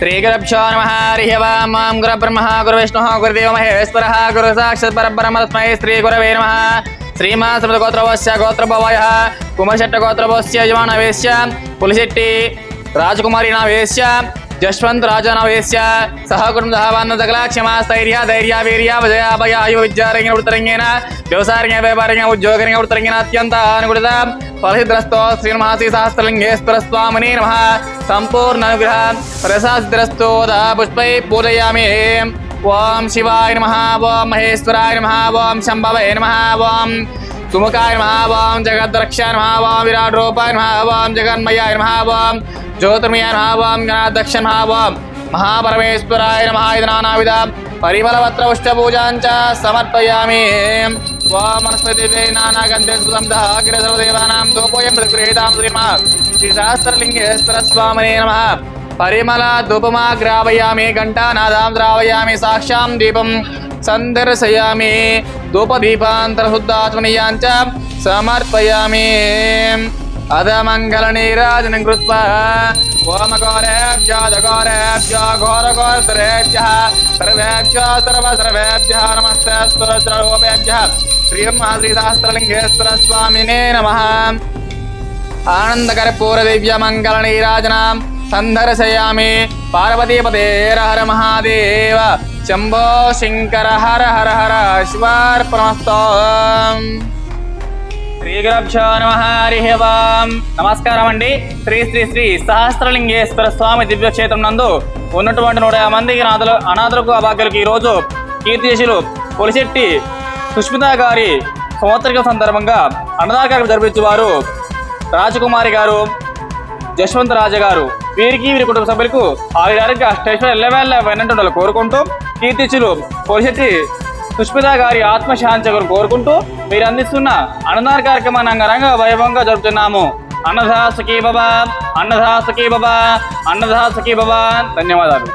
శ్రీగురభ్యో నమ హరిహవాం మాం గుర బ్రహ్మ గురు విష్ణు గురుదేవ మహేశ్వర గురు సాక్షాత్ పరబ్రహ్మ తస్మై శ్రీ గురవే నమ. శ్రీమా సమృత గోత్రవస్య గోత్రభవయ కుమశెట్ట గోత్రభవస్య యజమానవేశ్య పులిశెట్టి రాజకుమారి నా వేశ్య जशवंत राजा नवेश सह कुटुंब सकला क्षमा स्थैर्य धैर्य, वीर्य, विजय अभय आयु विद्यारंग वृत्तरंगेन व्यवसायरंग व्यापारंग उद्योगरंग वृत्तरंगेन अत्यंत अनुकूलित फलसिद्रस्तो श्रीमहासी सहस्रलिंगेश्वर स्वामिने नमः। संपूर्ण अनुग्रह प्रसादिद्रस्तो पुष्पै पूजयामि। ओम शिवाय नमः ओम महेश्वराय नमः ओम शंभवे नमः ओम सुमुखाय नमः ओम जगद्रक्षा नमः ओम विराट रूपाय नमः ओम जगन्मयाय नमः ओम నమ ఓం గణాధ్యక్ష నమ ఓం మహాపరమేశ్వరాయ నమ ఇది నానావిధ పరిమళపత్ర పుష్పూజాంచ సమర్పయామి వామనస్పతి నానాగంధే సుగంధ అగ్రసర్వదేవానాం దోపోయం గృహీతాం శ్రీమా శ్రీ సహస్రలింగేశ్వర స్వామినే నమ పరిమళ ధూపమా గ్రావయామి ఘంటానాదాం ద్రావయామి సాక్షాం దీపం సందర్శయామి ధూపదీపాంతరశుద్ధాత్మనీయాంచ సమర్పయామి अधमङ्गलनीराजनं घोर ओमघोरेभ्योऽधघोरेभ्यो घोरघोरतरेभ्यः सर्वेभ्यो, सर्वसर्वेभ्यः नमस्ते स्तोत्ररूपेभ्यः श्रीब्रह्माश्रीशास्त्रलिङ्गेश्वरस्वामिने नमः। आनन्दकर्पूरदिव्यमङ्गलनीराजनां सन्धर्शयामि पार्वतीपतेर हर महादेव। शम्भो शङ्कर, हर हर हर शिवार्पणमस्तम् శ్రీ గురభ్యో నమ హరి నమస్కారం అండి శ్రీ శ్రీ శ్రీ సహస్రలింగేశ్వర స్వామి దివ్యక్షేత్రం నందు ఉన్నటువంటి నూట యాభై మందికి అనాథులు అనాథులకు అభాగ్యులకు ఈరోజు కీర్తిశిలు పొలిశెట్టి సుష్మిత గారి సంవత్సరిక సందర్భంగా అన్నదాన కార్యక్రమం జరిపించేవారు రాజకుమారి గారు జశ్వంత్ రాజు గారు. వీరికి వీరి కుటుంబ సభ్యులకు ఆవిడారికి స్టేషన్ ఎల్లవేళ్ళ వెన్నంటుండాలి కోరుకుంటూ కీర్తిచులు పొలిశెట్టి సుష్మిత గారి ఆత్మశాంతి కొరకు కోరుకుంటూ మీరు అందిస్తున్న అన్నదాన కార్యక్రమాన్ని అంగరంగ వైభవంగా జరుపుతున్నాము. అన్నదాసకి బాబా అన్నదాసకి బాబా అన్నదాసకి బాబా ధన్యవాదాలు.